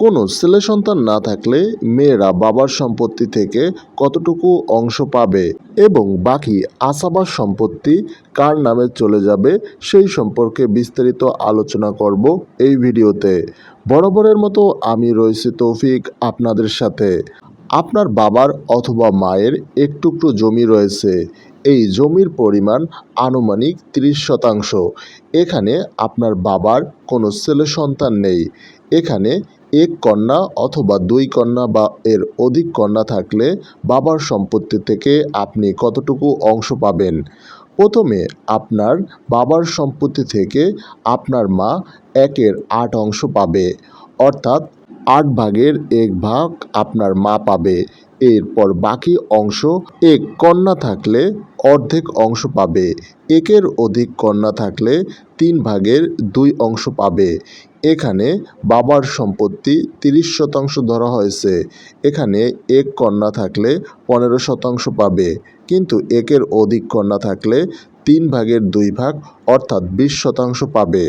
কোনো ছেলে সন্তান না থাকলে মেয়েরা বাবার সম্পত্তি থেকে কতটুকু অংশ পাবে এবং বাকি আসাবার সম্পত্তি কার নামে চলে যাবে সেই সম্পর্কে বিস্তারিত আলোচনা করব এই ভিডিওতে। বরাবরের মতো আমি রয়েছি তৌফিক আপনাদের সাথে। আপনার বাবার অথবা মায়ের একটুকরো জমি রয়েছে। এই জমির পরিমাণ আনুমানিক ত্রিশ শতাংশ। এখানে আপনার বাবার কোনো ছেলে সন্তান নেই। এখানে এক কন্যা অথবা দুই কন্যা বা এর অধিক কন্যা থাকলে বাবার সম্পত্তি থেকে আপনি কতটুকু অংশ পাবেন? প্রথমে আপনার বাবার সম্পত্তি থেকে আপনার মা একের আট অংশ পাবে, অর্থাৎ আট ভাগের এক ভাগ আপনার মা পাবে। এরপর বাকি অংশ এক কন্যা থাকলে অর্ধেক অংশ পাবে, একের অধিক কন্যা থাকলে তিন ভাগের দুই অংশ পাবে। এখানে বাবার সম্পত্তি তিরিশ শতাংশ ধরা হয়েছে। এখানে এক কন্যা থাকলে পনেরো শতাংশ পাবে, কিন্তু একের অধিক কন্যা থাকলে তিন ভাগের দুই ভাগ, অর্থাৎ বিশ শতাংশ পাবে।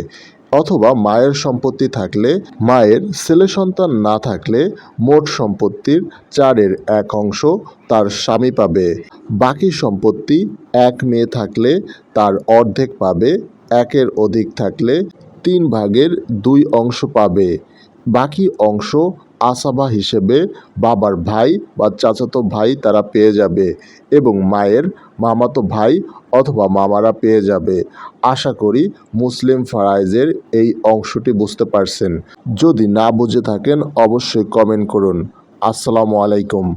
অথবা মায়ের সম্পত্তি থাকলে মায়ের, ছেলে সন্তান না থাকলে মোট সম্পত্তির চারের এক অংশ তার স্বামী পাবে। বাকি সম্পত্তি এক মেয়ে থাকলে তার অর্ধেক পাবে, একের অধিক থাকলে তিন ভাগের দুই অংশ পাবে। বাকি অংশ আসাবা হিসেবে বাবার ভাই বা চাচাতো ভাই তারা পেয়ে যাবে এবং মায়ের মামাতো ভাই অথবা মামারা পেয়ে যাবে। আশা করি মুসলিম ফারাইজের এই অংশটি বুঝতে পারছেন। যদি না বুঝে থাকেন অবশ্যই কমেন্ট করুন। আসসালামু আলাইকুম।